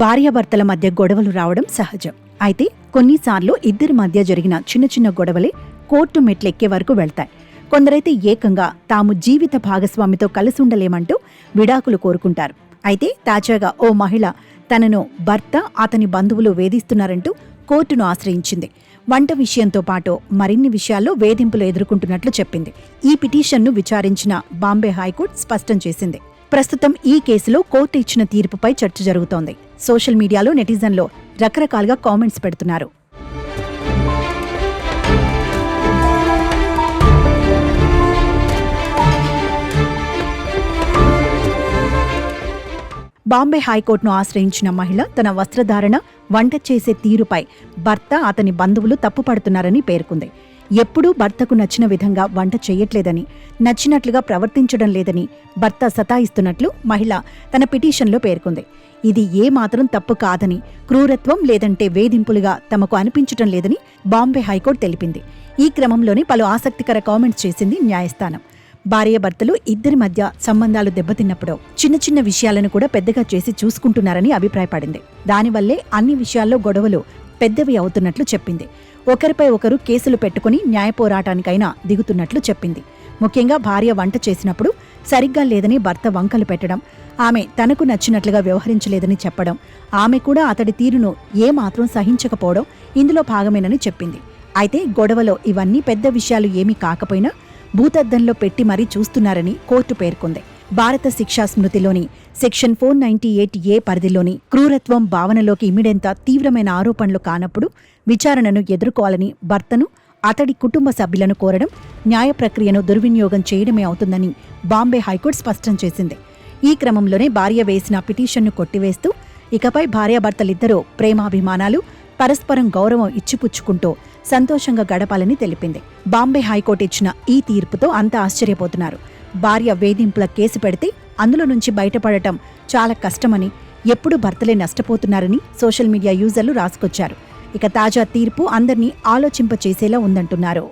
భార్యాభర్తల మధ్య గొడవలు రావడం సహజం. అయితే కొన్నిసార్లు ఇద్దరి మధ్య జరిగిన చిన్న చిన్న గొడవలే కోర్టు మెట్లెక్కే వరకు వెళ్తాయి. కొందరైతే ఏకంగా తాము జీవిత భాగస్వామితో కలిసి ఉండలేమంటూ విడాకులు కోరుకుంటారు. అయితే తాజాగా ఓ మహిళ తనను భర్త అతని బంధువులు వేధిస్తున్నారంటూ కోర్టును ఆశ్రయించింది. వంట విషయంతో పాటు మరిన్ని విషయాల్లో వేధింపులు ఎదుర్కొంటున్నట్లు చెప్పింది. ఈ పిటిషన్ను విచారించిన బాంబే హైకోర్టు స్పష్టం చేసింది. ప్రస్తుతం ఈ కేసులో కోర్టు ఇచ్చిన తీర్పుపై చర్చ జరుగుతోంది. సోషల్ మీడియాలో నెటిజన్లో రకరకాలుగా కామెంట్స్ పెడుతున్నారు. బాంబే హైకోర్టును ఆశ్రయించిన మహిళ తన వస్త్రధారణ వంట చేసే తీరుపై భర్త అతని బంధువులు తప్పుపడుతున్నారని పేర్కొంది. ఎప్పుడూ భర్తకు నచ్చిన విధంగా వంట చేయట్లేదని నచ్చినట్లుగా ప్రవర్తించడం లేదని భర్త సతాయిస్తున్నట్లు మహిళ తన పిటిషన్లో పేర్కొంది. ఇది ఏ మాత్రం తప్పు కాదని క్రూరత్వం లేదంటే వేధింపులుగా తమకు అనిపించటం లేదని బాంబే హైకోర్టు తెలిపింది. ఈ క్రమంలోనే పలు ఆసక్తికర కామెంట్స్ చేసింది న్యాయస్థానం. భార్యాభర్తలు ఇద్దరి మధ్య సంబంధాలు దెబ్బతిన్నప్పుడు చిన్న చిన్న విషయాలను కూడా పెద్దగా చేసి చూసుకుంటున్నారని అభిప్రాయపడింది. దానివల్లే అన్ని విషయాల్లో గొడవలు పెద్దవి అవుతున్నట్లు చెప్పింది. ఒకరిపై ఒకరు కేసులు పెట్టుకుని న్యాయ పోరాటానికైనా దిగుతున్నట్లు చెప్పింది. ముఖ్యంగా భార్య వంట చేసినప్పుడు సరిగ్గా లేదని భర్త వంకలు పెట్టడం ఆమె తనకు నచ్చినట్లుగా వ్యవహరించలేదని చెప్పడం ఆమె కూడా అతడి తీరును ఏమాత్రం సహించకపోవడం ఇందులో భాగమేనని చెప్పింది. అయితే గొడవలో ఇవన్నీ పెద్ద విషయాలు ఏమీ కాకపోయినా భూతద్దంలో పెట్టి మరీ చూస్తున్నారని కోర్టు పేర్కొంది. భారత శిక్షా స్మృతిలోని section four ninety eight A పరిధిలోని క్రూరత్వం భావనలోకి ఇమిడేంత తీవ్రమైన ఆరోపణలు కానప్పుడు విచారణను ఎదుర్కోవాలని భర్తను అతడి కుటుంబ సభ్యులను కోరడం న్యాయ ప్రక్రియను దుర్వినియోగం చేయడమే అవుతుందని బాంబే హైకోర్టు స్పష్టం చేసింది. ఈ క్రమంలోనే భార్య వేసిన పిటిషన్ను కొట్టివేస్తూ ఇకపై భార్యాభర్తలిద్దరూ ప్రేమాభిమానాలు పరస్పరం గౌరవం ఇచ్చిపుచ్చుకుంటూ సంతోషంగా గడపాలని తెలిపింది. బాంబే హైకోర్టు ఇచ్చిన ఈ తీర్పుతో అంతా ఆశ్చర్యపోతున్నారు. భార్య వేధింపుల కేసు పెడితే అందులో నుంచి బయటపడటం చాలా కష్టమని ఎప్పుడు భర్తలే నష్టపోతున్నారని సోషల్ మీడియా యూజర్లు రాసుకొచ్చారు. ఇక తాజా తీర్పు అందరినీ ఆలోచింపచేసేలా ఉందంటున్నారు.